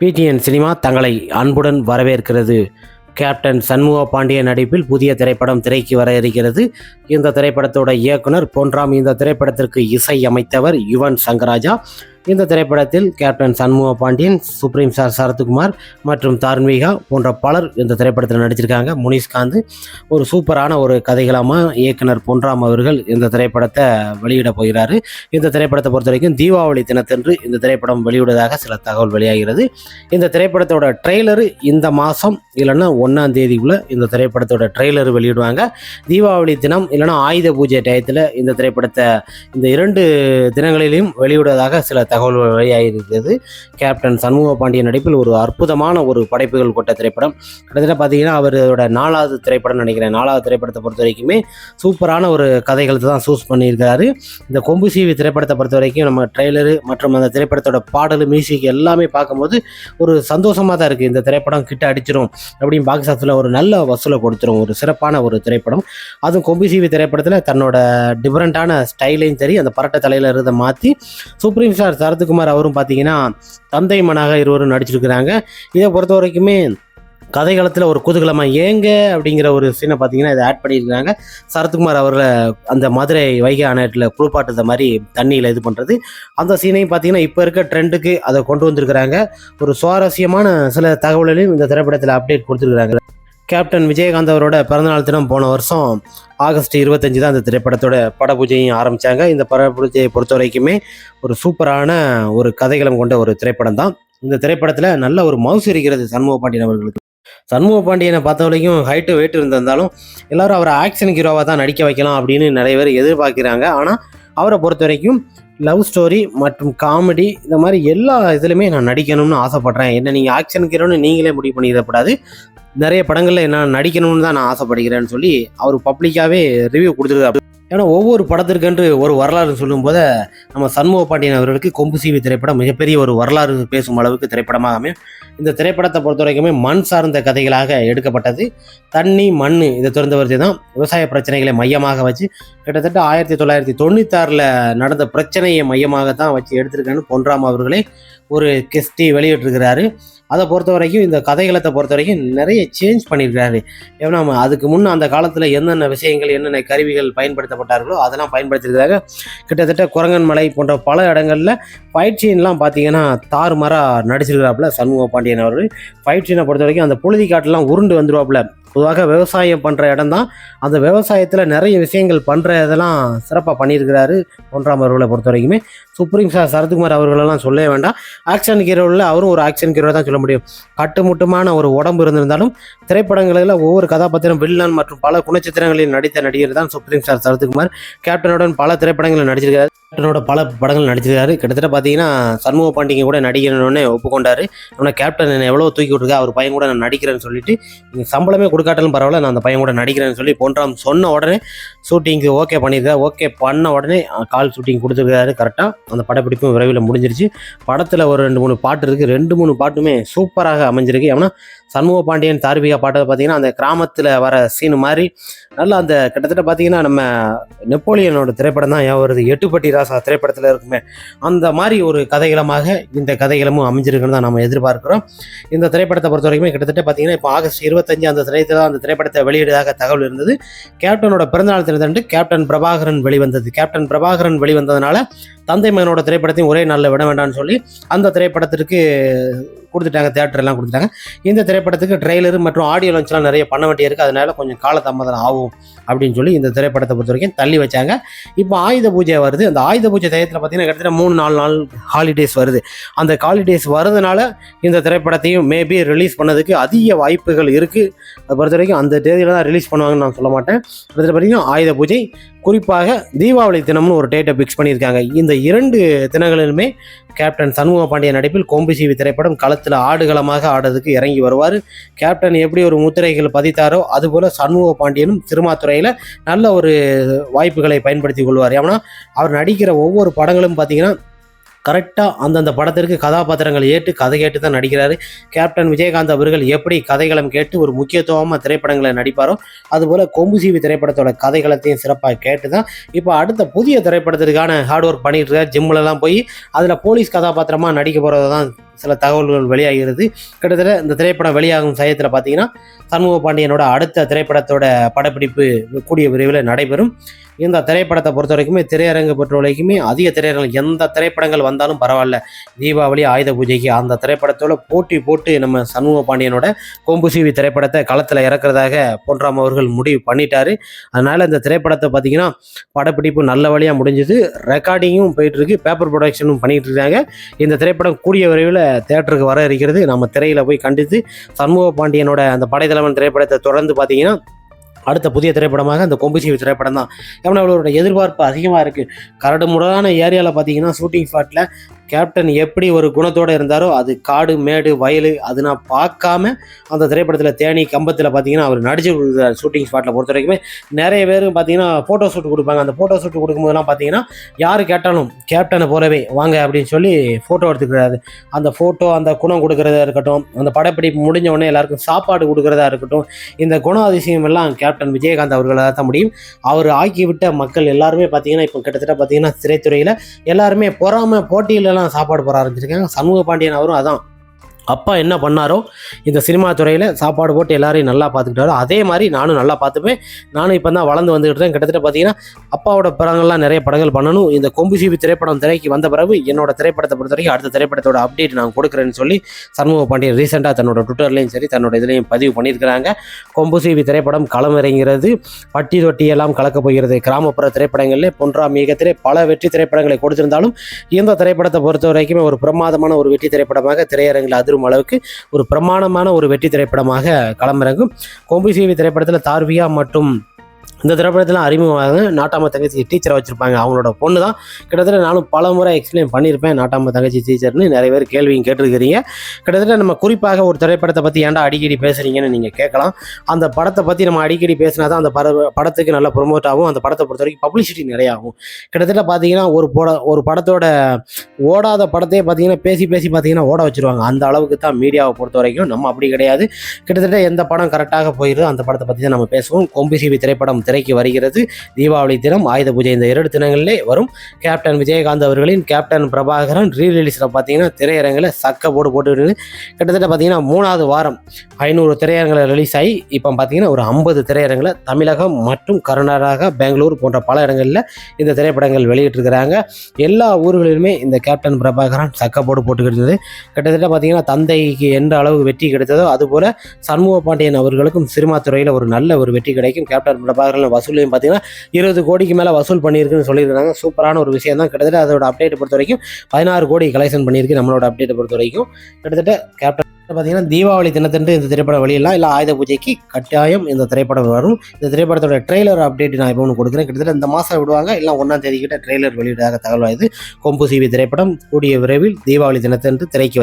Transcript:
PTN cinema தங்களை அன்புடன் வரவேற்கிறது. கேப்டன் சண்முக பாண்டிய நடிப்பில் புதிய திரைப்படம் திரைக்கு வர இருக்கிறது. இந்த திரைப்படத்தோட இயக்குனர் பொன்ராம் இந்த திரைப்படத்திற்கு இசை அமைத்தவர் யுவன் சங்கராஜா. இந்த திரைப்படத்தில் captain Shanmuga Pandian supreme star Sarathkumar மற்றும் தார்மீகா போன்ற பலர் இந்த திரைப்படத்தில் நடிச்சிருக்காங்க. முனிஷ்காந்த் ஒரு சூப்பரான ஒரு கதைகளமாக இயக்குனர் பொன்ராம் அவர்கள் இந்த திரைப்படத்தை வெளியிட போகிறார். இந்த திரைப்படத்தை பொறுத்த வரைக்கும் தீபாவளி தினத்தன்று இந்த திரைப்படம் வெளியிடுவதாக சில தகவல் வெளியாகிறது. இந்த திரைப்படத்தோட ட்ரெய்லரு இந்த மாதம் இல்லைன்னா ஒன்றாம் தேதிக்குள்ளே இந்த திரைப்படத்தோட ட்ரெய்லர் வெளியிடுவாங்க. தீபாவளி தினம் இல்லைன்னா ஆயுத பூஜை டயத்தில் இந்த திரைப்படத்தை இந்த இரண்டு தினங்களிலையும் வெளியிடுவதாக சில தகவல்கள் வெளியாகிருக்கிறது கேப்டன் சண்முக பாண்டியன் நடிப்பில் ஒரு அற்புதமான ஒரு படைப்புகள் கொண்ட திரைப்படம். கிட்டத்தட்ட பார்த்தீங்கன்னா அவரோட நாலாவது திரைப்படம் நினைக்கிறேன். நாலாவது திரைப்படத்தை பொறுத்த வரைக்குமே சூப்பரான ஒரு கதைகளுக்கு தான் சூஸ் பண்ணியிருக்காரு. இந்த கொம்பு சீவி திரைப்படத்தை பொறுத்த வரைக்கும் நம்ம ட்ரெய்லரு மற்றும் அந்த திரைப்படத்தோட பாடல் மியூசிக் எல்லாமே பார்க்கும்போது ஒரு சந்தோஷமாக தான் இருக்குது இந்த திரைப்படம் கிட்ட அடிச்சிடும் அப்படின்னு பாக்ஸ் ஆஃபீஸில் ஒரு நல்ல வசூலை கொடுத்துரும். ஒரு சிறப்பான ஒரு திரைப்படம். அதுவும் கொம்பு சீவி திரைப்படத்தில் தன்னோட டிஃப்ரெண்ட்டான ஸ்டைலையும் சரி அந்த பரட்டை தலையில் இருந்த மாற்றி சூப்ரீம் ஸ்டார் சரத்குமார் அவரும் பார்த்தீங்கன்னா தந்தை மனாக இருவரும் நடிச்சிருக்கிறாங்க. இதை பொறுத்த வரைக்குமே கதைகளத்தில் ஒரு குதூகலமாக ஏங்க அப்படிங்கிற ஒரு சீனை பார்த்தீங்கன்னா இதை ஆட் பண்ணியிருக்கிறாங்க. சரத்குமார் அவர்களை அந்த மதுரை வைகை அணையத்தில் குளிப்பாட்டுத மாதிரி தண்ணியில் இது பண்ணுறது அந்த சீனையும் பார்த்தீங்கன்னா இப்போ இருக்க ட்ரெண்டுக்கு அதை கொண்டு வந்திருக்கிறாங்க. ஒரு சுவாரஸ்யமான சில தகவல்களையும் இந்த திரைப்படத்தில் அப்டேட் கொடுத்துருக்குறாங்க. கேப்டன் விஜயகாந்த் அவரோட பிறந்தநாள் தினம் போன வருஷம் ஆகஸ்ட் இருபத்தஞ்சு தான் இந்த திரைப்படத்தோட படபூஜையும் ஆரம்பித்தாங்க இந்த படபூஜையை பொறுத்த வரைக்குமே ஒரு சூப்பரான ஒரு கதைகளம் கொண்ட ஒரு திரைப்படம் தான். இந்த திரைப்படத்தில் நல்ல ஒரு மவுசு இருக்கிறது சண்முக பாண்டியன் அவர்களுக்கு. சண்முக பாண்டியனை பார்த்த வரைக்கும் ஹைட்டு வெயிட் இருந்திருந்தாலும் எல்லாரும் அவரை ஆக்ஷன் ஹீரோவாக தான் நடிக்க வைக்கலாம் அப்படின்னு நிறைய பேர் எதிர்பார்க்குறாங்க. ஆனால் அவரை பொறுத்த வரைக்கும் லவ் ஸ்டோரி மற்றும் காமெடி இந்த மாதிரி எல்லா இதுலையுமே நான் நடிக்கணும்னு ஆசைப்பட்றேன். என்ன நீங்கள் ஆக்ஷன் ஹீரோன்னு நீங்களே முடிவு பண்ணிடக்கூடாது. நிறைய படங்களில் என்ன நடிக்கணும்னு தான் நான் ஆசைப்படுகிறேன்னு சொல்லி அவர் பப்ளிக்காகவே ரிவ்யூ கொடுத்துருக்காரு. ஏன்னா ஒவ்வொரு படத்திற்கென்று ஒரு வரலாறு சொல்லும்போது நம்ம சண்முக பாண்டியன் அவர்களுக்கு கொம்பு சீவி திரைப்படம் மிகப்பெரிய ஒரு வரலாறு பேசும் அளவுக்கு திரைப்படமாக அமையும். இந்த திரைப்படத்தை பொறுத்த வரைக்குமே மண் சார்ந்த கதைகளாக எடுக்கப்பட்டது. தண்ணி மண் இதை திறந்தவர்த்தி தான். விவசாய பிரச்சனைகளை மையமாக வச்சு கிட்டத்தட்ட ஆயிரத்தி தொள்ளாயிரத்தி தொண்ணூத்தாறில் நடந்த பிரச்சனையை மையமாக தான் வச்சு எடுத்திருக்கேன்னு பொன்ராம் அவர்களே. ஒரு கெஸ்டி வெளியிட்டிருக்கிறாரு. அதை பொறுத்த வரைக்கும் இந்த கதைகளத்தை பொறுத்த வரைக்கும் நிறைய சேஞ்ச் பண்ணியிருக்காரு. ஏன்னா அதுக்கு முன்னே அந்த காலத்தில் என்னென்ன விஷயங்கள் என்னென்ன கருவிகள் பயன்படுத்தப்பட்டார்களோ அதெல்லாம் பயன்படுத்தியிருக்காங்க. கிட்டத்தட்ட குரங்கன் மலை போன்ற பல இடங்களில் ஃபைட் சீன்லாம் பார்த்தீங்கன்னா தாறுமாறாக நடிச்சிருக்கிறாப்புல சண்முக பாண்டியன் அவர்கள். ஃபைட் சீனை பொறுத்த வரைக்கும் அந்த புழுதி காட்டெல்லாம் உருண்டு வந்துருவாப்புல. பொதுவாக விவசாயம் பண்ணுற இடம் தான் அந்த விவசாயத்தில் நிறைய விஷயங்கள் பண்ணுற இதெல்லாம் சிறப்பாக பண்ணியிருக்கிறாரு ஒன்றாம் அவர்களை பொறுத்த வரைக்குமே சுப்ரீம் சார் சரத்குமார் அவர்களெல்லாம் சொல்லவே வேண்டாம். ஆக்ஷன் ஹீரோவில் அவரும் ஒரு ஆக்ஷன் ஹீரோ தான் சொல்ல முடியும். கட்டுமுட்டுமான ஒரு உடம்பு இருந்திருந்தாலும் திரைப்படங்களில் ஒவ்வொரு கதாபாத்திரம் வில்லன் மற்றும் பல குணச்சித்திரங்களில் நடித்த நடிகர் தான் சுப்ரீம் சார் சரத்குமார். கேப்டனுடன் பல திரைப்படங்களில் நடிச்சிருக்கிறார். கேப்டனோட பல படங்கள் நடிச்சிருக்காரு. கிட்டத்தட்ட பார்த்தீங்கன்னா சண்முக பாண்டிங்க கூட நடிக்கணும்னு ஒப்புக்கொண்டாரு. ஆனால் கேப்டன் என்ன எவ்வளோ தூக்கி விட்டுருக்கா அவர் பையன் கூட நான் நடிக்கிறேன்னு சொல்லிட்டு நீங்கள் சம்பளமே கொடுக்காட்டாலும் பரவாயில்ல நான் அந்த பையன் கூட நடிக்கிறேன்னு சொல்லி பொன்றாம் சொன்ன உடனே ஷூட்டிங்க்கு ஓகே பண்ணியிருக்காரு ஓகே பண்ண உடனே கால் ஷூட்டிங் கொடுத்துருக்காரு கரெக்டாக அந்த படப்பிடிப்பும் விரைவில் முடிஞ்சிருச்சு. படத்தில் ஒரு ரெண்டு மூணு பாட்டு இருக்குது ரெண்டு மூணு பாட்டுமே சூப்பராக அமைஞ்சிருக்கு. ஏன்னா சண்முக பாண்டியன் தார்பிகா பாட்டை பார்த்தீங்கன்னா அந்த கிராமத்தில் வர சீன் மாதிரி நல்லா அந்த கிட்டத்தட்ட பார்த்தீங்கன்னா நம்ம நெப்போலியனோட திரைப்படம் தான் ஏன் வருது? எட்டுப்பட்டி ராசா திரைப்படத்தில் இருக்குமே. அந்த மாதிரி ஒரு கதைகளமாக இந்த கதைகளமும் அமைஞ்சிருக்குன்னு தான் நம்ம எதிர்பார்க்குறோம். இந்த திரைப்படத்தை பொறுத்த வரைக்கும் கிட்டத்தட்ட பார்த்தீங்கன்னா இப்போ ஆகஸ்ட் இருபத்தஞ்சு அந்த திரையத்தில் அந்த திரைப்படத்தை வெளியிடுவதாக தகவல் இருந்தது. கேப்டனோட பிறந்தநாள் தினத்தன்று கேப்டன் பிரபாகரன் வெளிவந்தது. கேப்டன் பிரபாகரன் வெளிவந்ததுனால தந்தை மகனோட திரைப்படத்தையும் ஒரே நாளில் விட வேண்டாம்னு சொல்லி அந்த திரைப்படத்திற்கு கொடுத்துட்டாங்க தேட்டர் எல்லாம் கொடுத்துட்டாங்க. இந்த திரைப்படத்துக்கு ட்ரெய்லர் மற்றும் ஆடியோ லான்ச்லாம் நிறைய பண்ண வேண்டியிருக்கு. அதனால கொஞ்சம் காலதாமதம் ஆகும் அப்படின்னு சொல்லி இந்த திரைப்படத்தை பொறுத்த வரைக்கும் தள்ளி வச்சாங்க. இப்போ ஆயுத பூஜை வருது. அந்த ஆயுத பூஜை டயத்தில் பார்த்தீங்கன்னா கிட்டத்தட்ட மூணு நாலு நாள் ஹாலிடேஸ் வருது. அந்த ஹாலிடேஸ் வரதுனால இந்த திரைப்படத்தையும் மேபி ரிலீஸ் பண்ணதுக்கு அதிக வாய்ப்புகள் இருக்குது அதை பொறுத்த வரைக்கும் அந்த தேதியில் தான் ரிலீஸ் பண்ணுவாங்கன்னு நான் சொல்ல மாட்டேன். கிட்டத்தட்ட பார்த்தீங்கன்னா ஆயுத பூஜை குறிப்பாக தீபாவளி தினம்னு ஒரு டேட்டை ஃபிக்ஸ் பண்ணியிருக்காங்க. இந்த இரண்டு தினங்களிலுமே கேப்டன் சண்முக பாண்டிய நடிப்பில் கொம்பு திரைப்படம் களத்தில் ஆடுகளமாக ஆடுறதுக்கு இறங்கி வருவார். கேப்டன் எப்படி ஒரு முத்திரைகள் பதித்தாரோ அதுபோல் சண்முக பாண்டியனும் திருமாத்துறையில் நல்ல ஒரு வாய்ப்புகளை பயன்படுத்தி கொள்வார். ஏன்னா அவர் நடிக்கிற ஒவ்வொரு படங்களும் பார்த்தீங்கன்னா கரெக்டாக அந்தந்த படத்திற்கு கதாபாத்திரங்கள் ஏற்று கதை கேட்டு தான் நடிக்கிறாரு. கேப்டன் விஜயகாந்த் அவர்கள் எப்படி கதைகளம் கேட்டு ஒரு முக்கியத்துவமாக திரைப்படங்களை நடிப்பாரோ அதுபோல் கொம்பு சீவி திரைப்படத்தோட கதைகளத்தையும் சிறப்பாக கேட்டு தான் இப்போ அடுத்த புதிய திரைப்படத்திற்கான ஹார்ட் ஒர்க் பண்ணிட்டு இருக்கார். ஜிம்லலாம் போய் அதில் போலீஸ் கதாபாத்திரமாக நடிக்க போகிறது தான் சில தகவல்கள் வெளியாகிறது. கிட்டத்தட்ட இந்த திரைப்படம் வெளியாகும் சமயத்தில் பார்த்தீங்கன்னா சண்முக பாண்டியனோட அடுத்த திரைப்படத்தோட படப்பிடிப்பு கூடிய விரைவில் நடைபெறும். இந்த திரைப்படத்தை பொறுத்த வரைக்குமே திரையரங்கு பொறுத்த வரைக்குமே அதிக திரையரங்கு எந்த திரைப்படங்கள் வந்தாலும் பரவாயில்ல. தீபாவளி ஆயுத பூஜைக்கு அந்த திரைப்படத்தோட போட்டி போட்டு நம்ம சண்முக பாண்டியனோட கொம்பு சீவி திரைப்படத்தை களத்தில் இறக்குறதாக பொன்ராம் அவர்கள் முடிவு பண்ணிட்டாரு. அதனால இந்த திரைப்படத்தை பார்த்தீங்கன்னா படப்பிடிப்பு நல்ல வழியாக முடிஞ்சது. ரெக்கார்டிங்கும் போயிட்டு இருக்கு பேப்பர் ப்ரொடக்ஷனும் பண்ணிட்டு இருக்காங்க இந்த திரைப்படம் கூடிய விரைவில் தேட்டருக்கு வர இருக்கிறது. நம்ம திரையில் போய் கண்டித்து சண்முக பாண்டியனோட அந்த படைத்தலைவன் திரைப்படத்தை தொடர்ந்து பார்த்தீங்கன்னா அடுத்த புதிய திரைப்படமாக அந்த கொம்புசீவி திரைப்படம் தான் ஏன்னா அவளோட எதிர்பார்ப்பு அதிகமாக இருக்குது கரடு முரடான ஏரியாவில் பார்த்தீங்கன்னா ஷூட்டிங் ஸ்பாட்டில் கேப்டன் எப்படி ஒரு குணத்தோடு இருந்தாரோ அது காடு மேடு வயல் அது நான் பார்க்காம அந்த திரைப்படத்தில் தேனி கம்பத்தில் பார்த்தீங்கன்னா அவர் நடிச்சு கொடுக்குறாரு ஷூட்டிங் ஸ்பாட்டில் பொறுத்த வரைக்குமே நிறைய பேர் பார்த்தீங்கன்னா ஃபோட்டோ ஷூட் கொடுப்பாங்க. அந்த ஃபோட்டோ ஷூட் கொடுக்கும்போதெல்லாம் பார்த்தீங்கன்னா யார் கேட்டாலும் கேப்டனை போலவே வாங்க அப்படின்னு சொல்லி ஃபோட்டோ எடுத்துக்கிறாரு. அந்த ஃபோட்டோ அந்த குணம் கொடுக்குறதா இருக்கட்டும் அந்த படப்பிடிப்பு முடிஞ்ச உடனே எல்லாருக்கும் சாப்பாடு கொடுக்குறதா இருக்கட்டும் இந்த குண அதிசயம் எல்லாம் கேப்டன் விஜயகாந்த் அவர்களால் தான் முடியும். அவர் ஆக்கிவிட்ட மக்கள் எல்லாருமே பார்த்தீங்கன்னா இப்போ கிட்டத்தட்ட பார்த்தீங்கன்னா திரைத்துறையில் எல்லாருமே பொறாமல் போட்டியிலலாம் சாப்பாடு போட ஆரம்பிச்சிருக்காங்க. சண்முக பாண்டியன் அவரும் அதான். அப்பா என்ன பண்ணாரோ இந்த சினிமா துறையில் சாப்பாடு போட்டு எல்லாரையும் நல்லா பார்த்துக்கிட்டாரோ அதே மாதிரி நானும் நல்லா பார்த்துப்பேன். நானும் இப்போ தான் வளர்ந்து வந்துக்கிட்டேன் இருக்கேன். கிட்டத்தட்ட பார்த்தீங்கன்னா அப்பாவோட படங்கள்லாம் நிறைய படங்கள் பண்ணணும். இந்த கொம்பு சீவி திரைப்படம் திரைக்கு வந்த பிறகு என்னோட திரைப்படத்தை பொறுத்த வரைக்கும் அடுத்த திரைப்படத்தோட அப்டேட் நான் கொடுக்குறேன்னு சொல்லி சண்முக பாண்டியன் ரீசெண்டாக தன்னோட ட்விட்டர்லேயும் சரி தன்னோட இதுலையும் பதிவு பண்ணியிருக்கிறாங்க. கொம்பு சீவி திரைப்படம் களமிறங்கிறது பட்டி தொட்டி எல்லாம் கலக்கப் போகிறது கிராமப்புற திரைப்படங்களில் பொன்றா மிகத்திலே பல வெற்றி திரைப்படங்களை கொடுத்திருந்தாலும் இந்த திரைப்படத்தை பொறுத்த வரைக்குமே ஒரு பிரமாதமான ஒரு வெற்றி திரைப்படமாக திரையரங்கில் அது அதிரும் அளவுக்கு ஒரு பிரமாணமான ஒரு வெற்றி திரைப்படமாக களமிறங்கும். கொம்பு திரைப்படத்தில் தார்வியா மற்றும் இந்த திரைப்படத்தில் அறிமுகமாக நாட்டாம தங்கச்சி டீச்சரை வச்சுருப்பாங்க. அவங்களோட பொண்ணு தான் கிட்டத்தட்ட நானும் பல முறை எக்ஸ்பிளைன் பண்ணியிருப்பேன். நாட்டாம தங்கச்சி டீச்சர்னு நிறைய பேர் கேள்வியும் கேட்டிருக்கிறீங்க. கிட்டத்தட்ட நம்ம குறிப்பாக ஒரு திரைப்படத்தை பற்றி ஏன்டா அடிக்கடி பேசுகிறீங்கன்னு நீங்கள் கேட்கலாம். அந்த படத்தை பற்றி நம்ம அடிக்கடி பேசினா தான் அந்த பட படத்துக்கு நல்லா ப்ரொமோட் ஆகும். அந்த படத்தை பொறுத்த வரைக்கும் பப்ளிசிட்டி நிறைய ஆகும் கிட்டத்தட்ட பார்த்தீங்கன்னா ஒரு பட ஒரு படத்தோட ஓடாத படத்தையே பார்த்தீங்கன்னா பேசி பேசி பார்த்தீங்கன்னா ஓட வச்சுருவாங்க. அந்த அளவுக்கு தான் மீடியாவை பொறுத்த வரைக்கும் நம்ம அப்படி கிடையாது. கிட்டத்தட்ட எந்த படம் கரெக்டாக போயிருதோ அந்த படத்தை பற்றி தான் நம்ம பேசுவோம். கொம்பு சிவி திரைப்படம் திரைக்கு வருகிறது. தீபாவளி தினம் ஆயுத பூஜை இந்த இரண்டு தினங்களிலே வரும். கேப்டன் விஜயகாந்த் அவர்களின் கேப்டன் பிரபாகரன் ரீ ரிலீஸில் பார்த்தீங்கன்னா திரையரங்கில் சக்க போடு போட்டு கிட்டத்தட்ட பார்த்தீங்கன்னா மூணாவது வாரம் ஐநூறு திரையரங்கில் ரிலீஸ் ஆகி இப்போ பார்த்தீங்கன்னா ஒரு ஐம்பது திரையரங்கில் தமிழகம் மற்றும் கர்நாடகா பெங்களூர் போன்ற பல இடங்களில் இந்த திரைப்படங்கள் வெளியிட்டிருக்கிறாங்க. எல்லா ஊர்களிலுமே இந்த கேப்டன் பிரபாகரன் சக்க போடு போட்டுக்கிட்டு இருந்தது கிட்டத்தட்ட பார்த்தீங்கன்னா தந்தைக்கு எந்த அளவுக்கு வெற்றி கிடைத்ததோ அதுபோல் சண்முக பாண்டியன் அவர்களுக்கும் சினிமா துறையில் ஒரு நல்ல ஒரு வெற்றி கிடைக்கும். கேப்டன் பிரபாகரன் வசூலையும் பார்த்தீங்கன்னா இருபது கோடிக்கு மேலே வசூல் பண்ணியிருக்குன்னு சொல்லியிருக்காங்க. சூப்பரான ஒரு விஷயம் தான். கிட்டத்தட்ட அதோட அப்டேட் பொறுத்த வரைக்கும் பதினாறு கோடி கலெக்ஷன் பண்ணியிருக்கு நம்மளோட அப்டேட் பொறுத்த வரைக்கும் கிட்டத்தட்ட கேப்டன் பார்த்தீங்கன்னா தீபாவளி தினத்தன்று இந்த திரைப்படம் வெளியிடலாம். இல்லை ஆயுத பூஜைக்கு கட்டாயம் இந்த திரைப்படம் வரும். இந்த திரைப்படத்தோட ட்ரெய்லர் அப்டேட் நான் இப்போ ஒன்று கொடுக்குறேன். கிட்டத்தட்ட இந்த மாதம் விடுவாங்க. இல்லை ஒன்றாம் தேதி கிட்ட ட்ரெய்லர் வெளியிடாத தகவல் ஆயுது. கொம்பு சிவி திரைப்படம். கூடிய விரைவில் தீபாவளி தினத்தன்று திரைக்கு